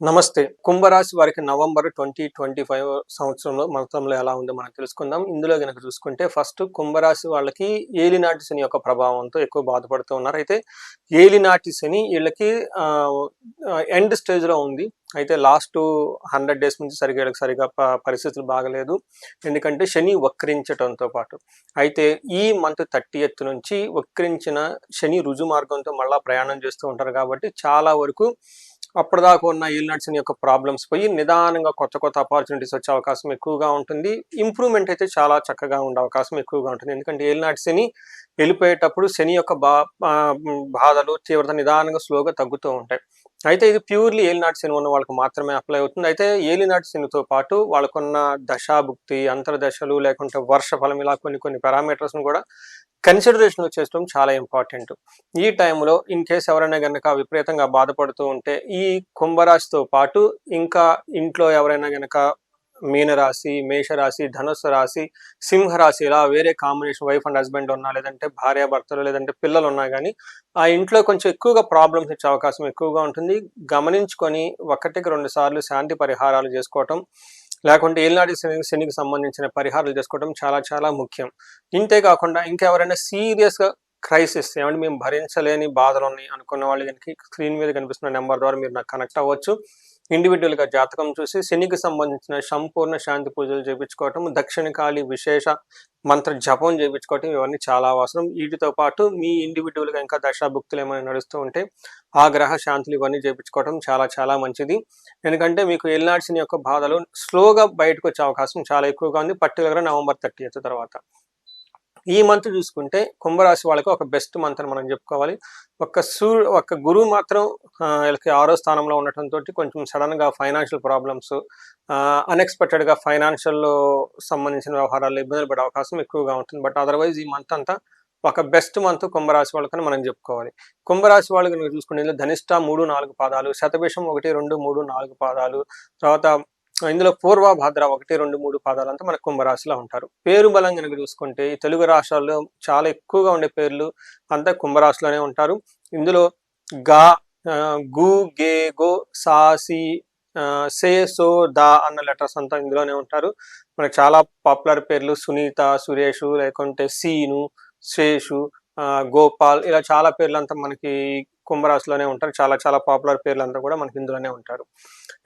నమస్తే. కుంభరాశి వారికి నవంబర్ ట్వంటీ ట్వంటీ ఫైవ్ సంవత్సరంలో మొత్తంలో ఎలా ఉందో మనం తెలుసుకుందాం. ఇందులో కనుక చూసుకుంటే ఫస్ట్ కుంభరాశి వాళ్ళకి ఏలినాటి శని యొక్క ప్రభావంతో ఎక్కువ బాధపడుతూ ఉన్నారు. అయితే ఏలినాటి శని వీళ్ళకి ఎండ్ స్టేజ్లో ఉంది. అయితే లాస్ట్ హండ్రెడ్ డేస్ నుంచి సరిగా వీళ్ళకి సరిగా ప- పరిస్థితులు బాగలేదు. ఎందుకంటే శని వక్రించడంతో పాటు. అయితే ఈ మంత్ థర్టీ ఎత్ నుంచి వక్రించిన శని రుజు మార్గంతో మళ్ళా ప్రయాణం చేస్తూ ఉంటారు కాబట్టి చాలా వరకు అప్పటిదాకా ఉన్న ఈల్నట్స్ యొక్క ప్రాబ్లమ్స్ పోయి నిదానంగా కొత్త కొత్త ఆపర్చునిటీస్ వచ్చే అవకాశం ఎక్కువగా ఉంటుంది. ఇంప్రూవ్మెంట్ అయితే చాలా చక్కగా ఉండే అవకాశం ఎక్కువగా ఉంటుంది. ఎందుకంటే ఏలినాటి వెళ్ళిపోయేటప్పుడు శని యొక్క బా బాధలు తీవ్రత నిదానంగా స్లోగా తగ్గుతూ ఉంటాయి. అయితే ఇది ప్యూర్లీ ఏలినాటి శని ఉన్న వాళ్ళకి మాత్రమే అప్లై అవుతుంది. అయితే ఏలినాటి శనితో పాటు వాళ్ళకున్న దశాభుక్తి అంతర్దశలు లేకుంటే వర్ష ఫలం ఇలా కొన్ని కొన్ని పారామీటర్స్ను కూడా కన్సిడరేషన్ చేసుకోవడం చాలా ఇంపార్టెంట్ ఈ టైంలో ఇన్ కేస్ ఎవరైనా గనక విపరీతంగా బాధపడుతూ ఉంటే ఈ కుంభరాశితో పాటు ఇంకా ఇంట్లో ఎవరైనా కనుక మీనరాశి మేషరాశి ధనుస్సు రాశి సింహరాశి ఇలా వేరే కాంబినేషన్ వైఫ్ అండ్ హస్బెండ్ ఉన్నా లేదంటే భార్య భర్తలు లేదంటే పిల్లలు ఉన్నా కానీ ఆ ఇంట్లో కొంచెం ఎక్కువగా ప్రాబ్లమ్స్ ఇచ్చే అవకాశం ఎక్కువగా ఉంటుంది. గమనించుకొని ఒకటికి రెండు సార్లు శాంతి పరిహారాలు చేసుకోవటం లేకుంటే ఏలినాటి శనికి సంబంధించిన పరిహారాలు చేసుకోవడం చాలా చాలా ముఖ్యం. ఇంతే కాకుండా ఇంకెవరైనా సీరియస్గా క్రైసిస్ ఏమంటే మేము భరించలేని బాధలు ఉన్నాయి అనుకున్న వాళ్ళు కనుక స్క్రీన్ మీద కనిపిస్తున్న నెంబర్ ద్వారా మీరు నాకు కనెక్ట్ అవ్వచ్చు. ఇండివిజువల్గా జాతకం చూసి శనికి సంబంధించిన సంపూర్ణ శాంతి పూజలు చేయించుకోవటం దక్షిణకాళి విశేష మంత్ర జపం చేయించుకోవటం ఇవన్నీ చాలా అవసరం. వీటితో పాటు మీ ఇండివిజువల్గా ఇంకా దశాభుక్తులు ఏమైనా నడుస్తూ ఉంటే ఆ గ్రహ శాంతులు ఇవన్నీ చేయించుకోవటం చాలా చాలా మంచిది. ఎందుకంటే మీకు ఎల్నాడ్సిన్ యొక్క బాధలు స్లోగా బయటకు వచ్చే అవకాశం చాలా ఎక్కువగా ఉంది. పర్టికులర్గా నవంబర్ థర్టీ తర్వాత. ఈ మంత్ చూసుకుంటే కుంభరాశి వాళ్ళకి ఒక బెస్ట్ మంత్ అని మనం చెప్పుకోవాలి. ఒక సూర్యు ఒక గురువు మాత్రం వీళ్ళకి ఆరో స్థానంలో ఉండటంతో కొంచెం సడన్గా ఫైనాన్షియల్ ప్రాబ్లమ్స్ అన్ఎక్స్పెక్టెడ్గా ఫైనాన్షియల్లో సంబంధించిన వ్యవహారాలు ఇబ్బందులు పడే అవకాశం ఎక్కువగా ఉంటుంది. బట్ అదర్వైజ్ ఈ మంత్ అంతా ఒక బెస్ట్ మంత్ కుంభరాశి వాళ్ళకని మనం చెప్పుకోవాలి. కుంభరాశి వాళ్ళకి కనుక చూసుకుంటే ధనిష్ట మూడు నాలుగు పాదాలు శతభిషం ఒకటి రెండు మూడు నాలుగు పాదాలు తర్వాత ఇందులో పూర్వ భాద్ర ఒకటి రెండు మూడు పాదాలు అంతా మన కుంభరాశిలో ఉంటారు. పేరు బలం కనుక చూసుకుంటే ఈ తెలుగు రాష్ట్రాల్లో చాలా ఎక్కువగా ఉండే పేర్లు అంతా కుంభరాశిలోనే ఉంటారు. ఇందులో గా గు గే గో సాసి ఆ, సే సో దా అన్న లెటర్స్ అంతా ఇందులోనే ఉంటారు. మనకు చాలా పాపులర్ పేర్లు సునీత సురేషు లేకుంటే సీను శేషు గోపాల్ ఇలా చాలా పేర్లు అంతా మనకి కుంభరాశిలోనే ఉంటారు. చాలా చాలా పాపులర్ పేర్లు అంతా కూడా మనకి ఇందులోనే ఉంటారు.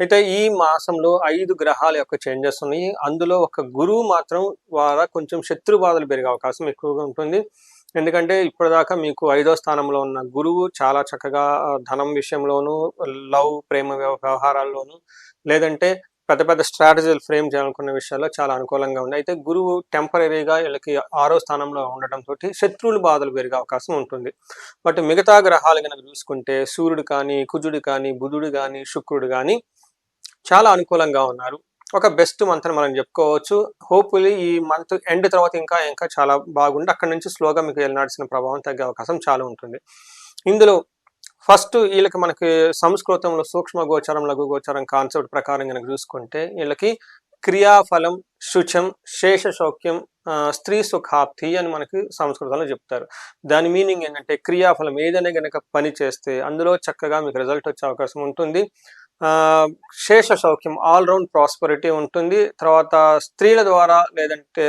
అయితే ఈ మాసంలో ఐదు గ్రహాల యొక్క చేంజెస్ ఉన్నాయి. అందులో ఒక గురువు మాత్రం ద్వారా కొంచెం శత్రు బాధలు పెరిగే అవకాశం ఎక్కువగా ఉంటుంది. ఎందుకంటే ఇప్పటిదాకా మీకు ఐదో స్థానంలో ఉన్న గురువు చాలా చక్కగా ధనం విషయంలోనూ లవ్ ప్రేమ వ్యవ- వ్యవహారాల్లోనూ లేదంటే పెద్ద పెద్ద స్ట్రాటజీలు ఫ్రేమ్ చేయాలనుకున్న విషయాల్లో చాలా అనుకూలంగా ఉంది అయితే గురువు టెంపరీగా వీళ్ళకి ఆరో స్థానంలో ఉండటం తోటి శత్రువులు బాధలు పెరిగే అవకాశం ఉంటుంది. బట్ మిగతా గ్రహాలు కనుక చూసుకుంటే సూర్యుడు కానీ కుజుడు కానీ బుధుడు కానీ శుక్రుడు కానీ చాలా అనుకూలంగా ఉన్నారు. ఒక బెస్ట్ మంత్ అని మనం చెప్పుకోవచ్చు. హోప్ఫుల్లీ ఈ మంత్ ఎండ్ తర్వాత ఇంకా ఇంకా చాలా బాగుండి. అక్కడ నుంచి స్లోగా మీకు వెళ్ళాల్సిన ప్రభావం తగ్గే అవకాశం చాలా ఉంటుంది. ఇందులో ఫస్ట్ వీళ్ళకి మనకి సంస్కృతంలో సూక్ష్మ గోచరం లఘు గోచరం కాన్సెప్ట్ ప్రకారం కనుక చూసుకుంటే వీళ్ళకి క్రియాఫలం శుచం శేష సౌఖ్యం స్త్రీ సుఖాప్తి అని మనకి సంస్కృతంలో చెప్తారు. దాని మీనింగ్ ఏంటంటే క్రియాఫలం ఏదైనా కనుక పని చేస్తే అందులో చక్కగా మీకు రిజల్ట్ వచ్చే అవకాశం ఉంటుంది. శేష సౌఖ్యం ఆల్ రౌండ్ ప్రాస్పరిటీ ఉంటుంది. తర్వాత స్త్రీల ద్వారా లేదంటే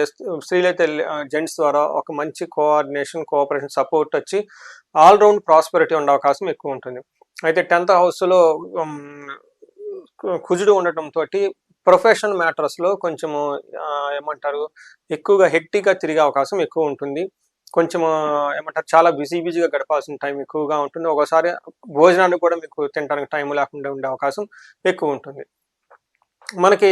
స్త్రీలైతే జెంట్స్ ద్వారా ఒక మంచి కోఆర్డినేషన్ కోఆపరేషన్ సపోర్ట్ వచ్చి ఆల్ రౌండ్ ఉండే అవకాశం ఎక్కువ ఉంటుంది. అయితే టెన్త్ హౌస్లో కుజుడు ఉండటం తోటి ప్రొఫెషన్ మ్యాటర్స్లో కొంచెము ఏమంటారు ఎక్కువగా హెక్టిక్గా తిరిగే అవకాశం ఎక్కువ ఉంటుంది. కొంచెం ఏమంటారు చాలా బిజీ బిజీగా గడపాల్సిన టైం ఎక్కువగా ఉంటుంది. ఒకసారి భోజనానికి కూడా మీకు తినడానికి టైం లేకుండా ఉండే అవకాశం ఎక్కువ ఉంటుంది. మనకి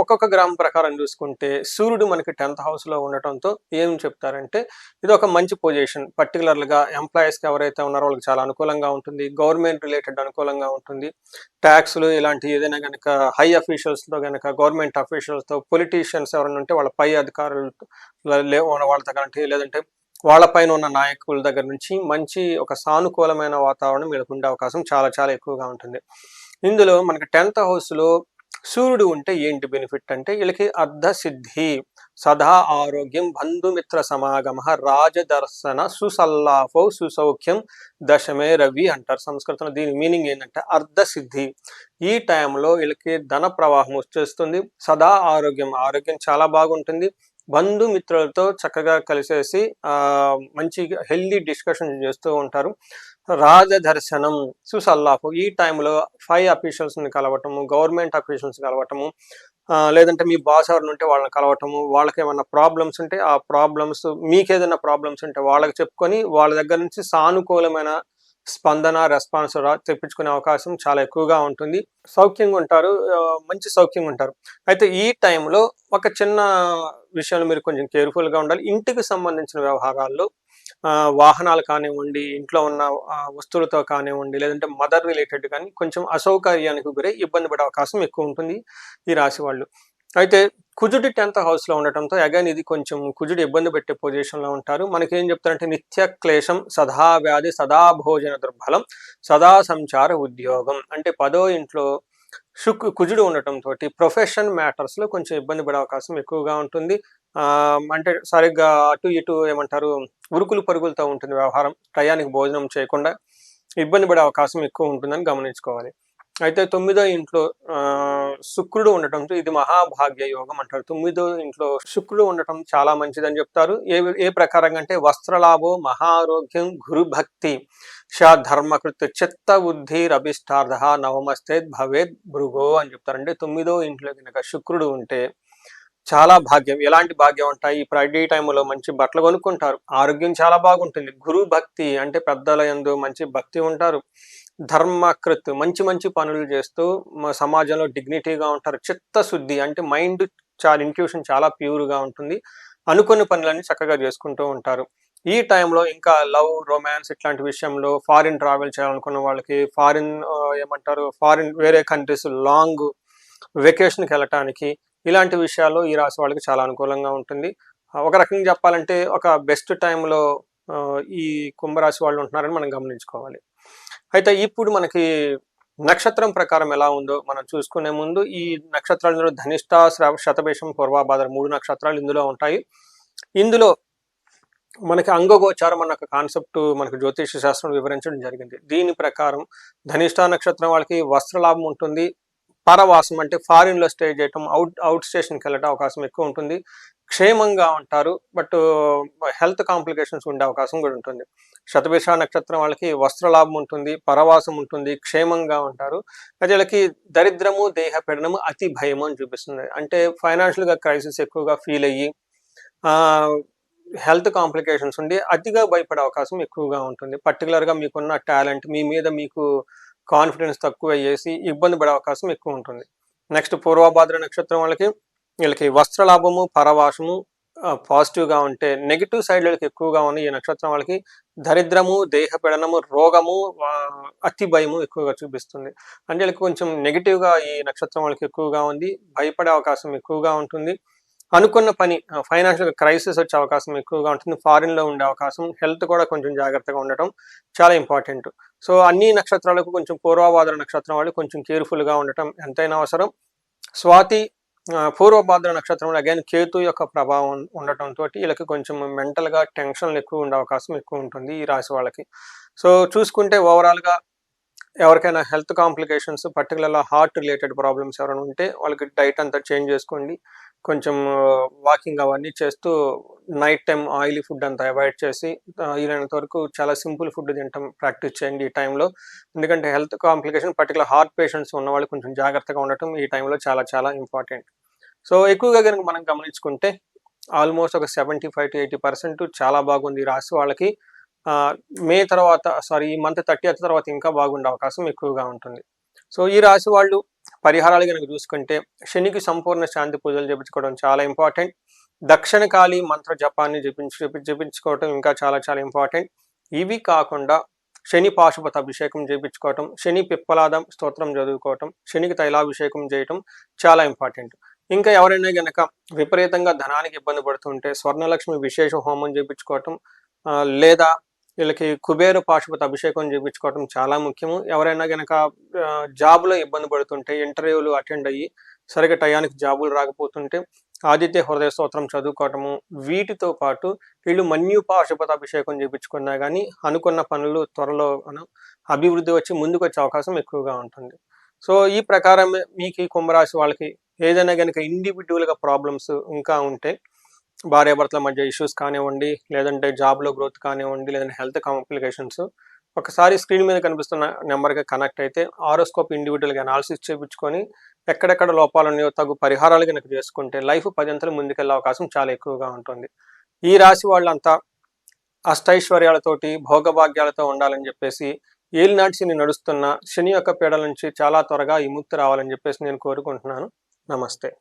ఒక్కొక్క గ్రామం ప్రకారం చూసుకుంటే సూర్యుడు మనకి టెన్త్ హౌస్లో ఉండటంతో ఏం చెప్తారంటే ఇది ఒక మంచి పొజిషన్. పర్టికులర్గా ఎంప్లాయీస్కి ఎవరైతే ఉన్నారో వాళ్ళకి చాలా అనుకూలంగా ఉంటుంది. గవర్నమెంట్ రిలేటెడ్ అనుకూలంగా ఉంటుంది. ట్యాక్స్లు ఇలాంటి ఏదైనా కనుక హై అఫీషియల్స్తో కనుక గవర్నమెంట్ అఫీషియల్స్తో పొలిటీషియన్స్ ఎవరైనా ఉంటే వాళ్ళ పై అధికారులతో వాళ్ళతో వాళ్ళ లేదంటే వాళ్ళ పైన ఉన్న నాయకుల దగ్గర నుంచి మంచి ఒక సానుకూలమైన వాతావరణం వీళ్ళకు ఉండే అవకాశం చాలా చాలా ఎక్కువగా ఉంటుంది. ఇందులో మనకి టెన్త్ హౌస్లో సూర్యుడు ఉంటే ఏంటి బెనిఫిట్ అంటే వీళ్ళకి అర్ధ సిద్ధి సదా ఆరోగ్యం బంధుమిత్ర సమాగమ రాజదర్శన సుసల్లాఫో సుసౌఖ్యం దశమే రవి అంటారు సంస్కృతంలో. దీని మీనింగ్ ఏంటంటే అర్ధసిద్ధి. ఈ టైంలో వీళ్ళకి ధన ప్రవాహం వచ్చేస్తుంది. సదా ఆరోగ్యం ఆరోగ్యం చాలా బాగుంటుంది. బంధుమిత్రులతో చక్కగా కలిసేసి మంచి హెల్దీ డిస్కషన్ చేస్తూ ఉంటారు. రాజదర్శనం సుసల్లాఫు ఈ టైంలో ఫైవ్ అఫీషియల్స్ని కలవటము గవర్నమెంట్ అఫీషియల్స్ కలవటము లేదంటే మీ బాస్ ఎవరిని ఉంటే వాళ్ళని కలవటము వాళ్ళకి ఏమైనా ప్రాబ్లమ్స్ ఉంటే ఆ ప్రాబ్లమ్స్ మీకు ఏదైనా ప్రాబ్లమ్స్ ఉంటే వాళ్ళకి చెప్పుకొని వాళ్ళ దగ్గర నుంచి సానుకూలమైన స్పందన రెస్పాన్స్ తెప్పించుకునే అవకాశం చాలా ఎక్కువగా ఉంటుంది. సౌఖ్యంగా ఉంటారు మంచి సౌఖ్యంగా ఉంటారు. అయితే ఈ టైంలో ఒక చిన్న విషయంలో మీరు కొంచెం కేర్ఫుల్గా ఉండాలి. ఇంటికి సంబంధించిన వ్యవహారాల్లో వాహనాలు కానివ్వండి ఇంట్లో ఉన్న వస్తువులతో కానివ్వండి లేదంటే మదర్ రిలేటెడ్ కానీ కొంచెం అసౌకర్యానికి గురై ఇబ్బంది పడే అవకాశం ఎక్కువ ఉంటుంది ఈ రాశి వాళ్ళు. అయితే కుజుడి టెన్త్ హౌస్లో ఉండటంతో అగైన్ ఇది కొంచెం కుజుడు ఇబ్బంది పెట్టే పొజిషన్లో ఉంటారు. మనకి ఏం చెప్తారంటే నిత్య క్లేశం సదా వ్యాధి సదా భోజన దుర్బలం సదా సంచార ఉద్యోగం. అంటే పదో ఇంట్లో శుక్ కుజుడు ఉండటంతో ప్రొఫెషన్ మ్యాటర్స్లో కొంచెం ఇబ్బంది పడే అవకాశం ఎక్కువగా ఉంటుంది. ఆ అంటే సరిగ్గా అటు ఇటు ఏమంటారు ఉరుకులు పరుగులతో ఉంటుంది వ్యవహారం టయానికి భోజనం చేయకుండా ఇబ్బంది పడే అవకాశం ఎక్కువ ఉంటుందని గమనించుకోవాలి. అయితే తొమ్మిదో ఇంట్లో శుక్రుడు ఉండటంతో ఇది మహాభాగ్య యోగం అంటారు. తొమ్మిదో ఇంట్లో శుక్రుడు ఉండటం చాలా మంచిదని చెప్తారు. ఏ ఏ ప్రకారంగా అంటే వస్త్రలాభో మహారోగ్యం గురు భక్తి షా ధర్మకృత్ చిత్త బుద్ధి రభిష్టార్థ నవమస్తే భవేద్ భృగో అని చెప్తారు. అంటే తొమ్మిదో ఇంట్లో కనుక శుక్రుడు ఉంటే చాలా భాగ్యం. ఎలాంటి భాగ్యం ఉంటాయి ఈ ఫ్రైడే టైంలో మంచి బట్టలు కొనుక్కుంటారు. ఆరోగ్యం చాలా బాగుంటుంది. గురు భక్తి అంటే పెద్దల యందు మంచి భక్తి ఉంటారు. ధర్మకృత్ మంచి మంచి పనులు చేస్తూ సమాజంలో డిగ్నిటీగా ఉంటారు. చిత్తశుద్ధి అంటే మైండ్ చాలా ఇంట్యూషన్ చాలా ప్యూర్గా ఉంటుంది. అనుకున్న పనులన్నీ చక్కగా చేసుకుంటూ ఉంటారు. ఈ టైంలో ఇంకా లవ్ రొమాన్స్ ఇట్లాంటి విషయంలో ఫారిన్ ట్రావెల్ చేయాలనుకున్న వాళ్ళకి ఫారిన్ ఏమంటారు ఫారిన్ వేరే కంట్రీస్ లాంగ్ వెకేషన్కి వెళ్ళటానికి ఇలాంటి విషయాల్లో ఈ రాశి వాళ్ళకి చాలా అనుకూలంగా ఉంటుంది. ఒక రకంగా చెప్పాలంటే ఒక బెస్ట్ టైంలో ఈ కుంభరాశి వాళ్ళు ఉంటున్నారని మనం గమనించుకోవాలి. అయితే ఇప్పుడు మనకి నక్షత్రం ప్రకారం ఎలా ఉందో మనం చూసుకునే ముందు ఈ నక్షత్రాలు ధనిష్ట శ్రవ శతభేషం పూర్వాభాద్ర మూడు నక్షత్రాలు ఇందులో ఉంటాయి. ఇందులో మనకి అంగగోచారం అన్న ఒక కాన్సెప్ట్ మనకు జ్యోతిష శాస్త్రం వివరించడం జరిగింది. దీని ప్రకారం ధనిష్ట నక్షత్రం వాళ్ళకి వస్త్రలాభం ఉంటుంది. పరవాసం అంటే ఫారిన్లో స్టే చేయటం అవుట్ అవుట్ స్టేషన్కి వెళ్ళటం అవకాశం ఎక్కువ ఉంటుంది. క్షేమంగా ఉంటారు బట్ హెల్త్ కాంప్లికేషన్స్ ఉండే అవకాశం కూడా ఉంటుంది. శతభిష నక్షత్రం వాళ్ళకి వస్త్రలాభం ఉంటుంది పరవాసం ఉంటుంది క్షేమంగా ఉంటారు. అయితే వీళ్ళకి దరిద్రము దేహ పీడనము అతి భయము అని చూపిస్తుంది. అంటే ఫైనాన్షియల్గా క్రైసిస్ ఎక్కువగా ఫీల్ అయ్యి హెల్త్ కాంప్లికేషన్స్ ఉండి అతిగా భయపడే అవకాశం ఎక్కువగా ఉంటుంది. పర్టికులర్గా మీకున్న టాలెంట్ మీ మీద మీకు కాన్ఫిడెన్స్ తక్కువ అయ్యేసి ఇబ్బంది పడే అవకాశం ఎక్కువ ఉంటుంది. నెక్స్ట్ పూర్వభాద్ర నక్షత్రం వాళ్ళకి వీళ్ళకి వస్త్రలాభము పరవాసము పాజిటివ్గా ఉంటే నెగిటివ్ సైడ్ వీళ్ళకి ఎక్కువగా ఉన్న ఈ నక్షత్రం వాళ్ళకి దరిద్రము దేహపీడనము రోగము అతి భయము ఎక్కువగా చూపిస్తుంది. అంటే వీళ్ళకి కొంచెం నెగిటివ్గా ఈ నక్షత్రం వాళ్ళకి ఎక్కువగా ఉంది భయపడే అవకాశం ఎక్కువగా ఉంటుంది. అనుకున్న పని ఫైనాన్షియల్ క్రైసిస్ వచ్చే అవకాశం ఎక్కువగా ఉంటుంది ఫారిన్లో ఉండే అవకాశం హెల్త్ కూడా కొంచెం జాగ్రత్తగా ఉండటం చాలా ఇంపార్టెంట్ సో అన్ని నక్షత్రాలకు కొంచెం పూర్వభాద్ర నక్షత్రం వాళ్ళు కొంచెం కేర్ఫుల్గా ఉండటం ఎంతైనా అవసరం. స్వాతి పూర్వభాద్ర నక్షత్రంలో అగైన్ కేతు యొక్క ప్రభావం ఉండటంతో వీళ్ళకి కొంచెం మెంటల్గా టెన్షన్లు ఎక్కువ ఉండే అవకాశం ఎక్కువ ఉంటుంది ఈ రాశి వాళ్ళకి. సో చూసుకుంటే ఓవరాల్గా ఎవరికైనా హెల్త్ కాంప్లికేషన్స్ పర్టికులర్గా హార్ట్ రిలేటెడ్ ప్రాబ్లమ్స్ ఎవరైనా ఉంటే వాళ్ళకి డైట్ అంతా చేంజ్ చేసుకోండి. కొంచెం వాకింగ్ అవన్నీ చేస్తూ నైట్ టైం ఆయిలీ ఫుడ్ అంతా అవాయిడ్ చేసి వీలైనంత వరకు చాలా సింపుల్ ఫుడ్ తినటం ప్రాక్టీస్ చేయండి ఈ టైంలో. ఎందుకంటే health complication particular heart patients ఉన్న వాళ్ళు కొంచెం జాగ్రత్తగా ఉండటం ఈ టైంలో చాలా చాలా ఇంపార్టెంట్. సో ఎక్కువగా కనుక మనం గమనించుకుంటే ఆల్మోస్ట్ ఒక seventy five to eighty percent చాలా బాగుంది రాసి వాళ్ళకి. మే తర్వాత సారీ ఈ మంత్ థర్టీ తర్వాత ఇంకా బాగుండే అవకాశం ఎక్కువగా ఉంటుంది. సో ఈ రాశి వాళ్ళు పరిహారాలు కనుక చూసుకుంటే శనికి సంపూర్ణ శాంతి పూజలు చేపించుకోవడం చాలా ఇంపార్టెంట్ దక్షిణ కాళీ మంత్ర జపాన్ని జపించు జపి- జపించుకోవటం ఇంకా చాలా చాలా ఇంపార్టెంట్ ఇవి కాకుండా శని పాశుపత అభిషేకం చేయించుకోవటం శని పిప్పలాదం స్తోత్రం చదువుకోవటం శనికి తైలాభిషేకం చేయటం చాలా ఇంపార్టెంట్ ఇంకా ఎవరైనా గనక విపరీతంగా ధనానికి ఇబ్బంది పడుతుంటే స్వర్ణలక్ష్మి విశేష హోమం చేయించుకోవటం లేదా వీళ్ళకి కుబేర పాశుపతి అభిషేకం చేయించుకోవటం చాలా ముఖ్యము. ఎవరైనా గనక జాబ్లో ఇబ్బంది పడుతుంటే ఇంటర్వ్యూలు అటెండ్ అయ్యి సరిగ్గా టయానికి జాబులు రాకపోతుంటే ఆదిత్య హృదయ స్తోత్రం చదువుకోవటము వీటితో పాటు వీళ్ళు మన్యు మన్యుప అభిషేకం చేయించుకున్నా కానీ అనుకున్న పనులు త్వరలో అభివృద్ధి వచ్చి ముందుకు వచ్చే అవకాశం ఎక్కువగా ఉంటుంది. సో ఈ ప్రకారం మీకు ఈ కుంభరాశి వాళ్ళకి ఏదైనా కనుక ఇండివిజువల్గా ప్రాబ్లమ్స్ ఇంకా ఉంటే భార్యాభర్తల మధ్య ఇష్యూస్ కానివ్వండి లేదంటే జాబ్లో గ్రోత్ కానివ్వండి లేదంటే హెల్త్ కాంప్లికేషన్స్ ఒకసారి స్క్రీన్ మీద కనిపిస్తున్న నెంబర్కి కనెక్ట్ అయితే ఆరోస్కోప్ ఇండివిజువల్గా అనాలిసిస్ చేయించుకొని ఎక్కడెక్కడ లోపాలు ఉన్నాయో తగు పరిహారాలు కనుక చేసుకుంటే లైఫ్ పదింతలు ముందుకెళ్ళే అవకాశం చాలా ఎక్కువగా ఉంటుంది. ఈ రాశి వాళ్ళంతా అష్టైశ్వర్యాలతోటి భోగభాగ్యాలతో ఉండాలని చెప్పేసి ఏలినాటి శని నడుస్తున్న శని యొక్క పీడల నుంచి చాలా త్వరగా విముక్తి రావాలని చెప్పేసి నేను కోరుకుంటున్నాను. నమస్తే.